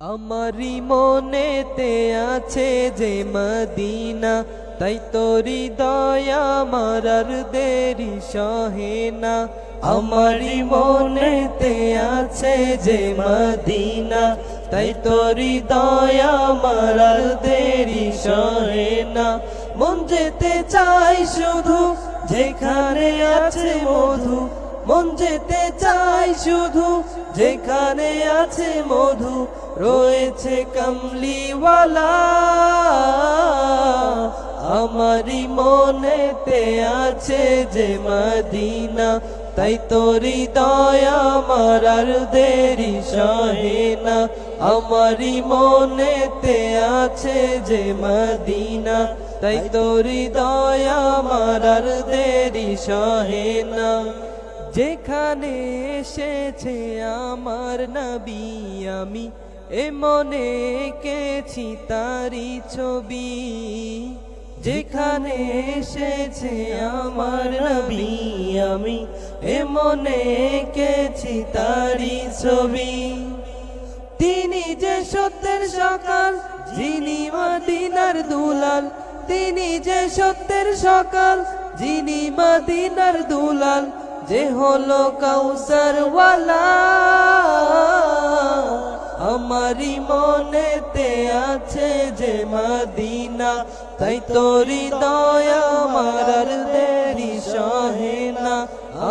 আমারি মনেতে আছে যে মদিনা, তাই তোরি দয়া মারার দেরি সহে না। আমারি মনেতে আছে যে মদিনা, তাই তোরি দয়া মারার দেরি সহে না। মন যেতে চাই শুধু যেখানে আছে মধু মন যেতে চাই শুধু, যেখানে আছে মধু, রয়েছে কমলিওয়ালা। আমারি মনেতে আছে যে মদিনা, তাই তোরি দয়া মারার দেরি সহে না। আমারি মনেতে আছে যে মদিনা, তাই তোরি দয়া মারার দেরি সহে না। যেখানে এসেছে আমার নবী আমি, এ মনে কেছি তারি ছবি। যেখানে এসেছে আমার নবী আমি, এ মনে কেছি তারি ছবি। তিনি যে সত্যের সকাল, যিনি মাদিনার দুলাল। তিনি যে সত্যের সকাল, যিনি মাদিনার দুলাল। যে হলো ওয়ালা আমারি মনেতে আছে যে মদিনা। তাই তোরি দয়া মারার দেরি সহে না।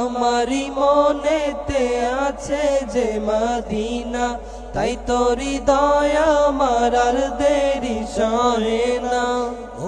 আমারি মনেতে আছে যে মদিনা। তাই তোরি দয়া মারার দেরি সহে না। ও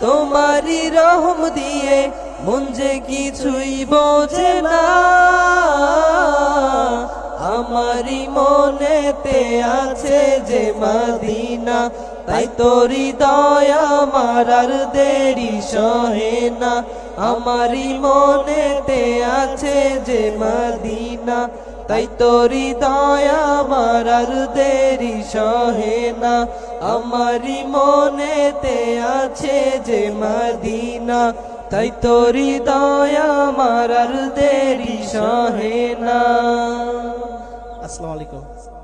তোমারি রহম দিয়ে যে কিছুই বোঝে না। আমারি মনেতে আছে যে মদিনা, তাই তোরি দয়া মারার দেরি সহে না। আমারি মনেতে আছে যে মদিনা তাই তোরি দয়া মারার দেরি সহে না। আমারি মনেতে আছে যে মদিনা। তাই তোরি দয়া মারার দেরি সহে না। আসসালামু আলাইকুম।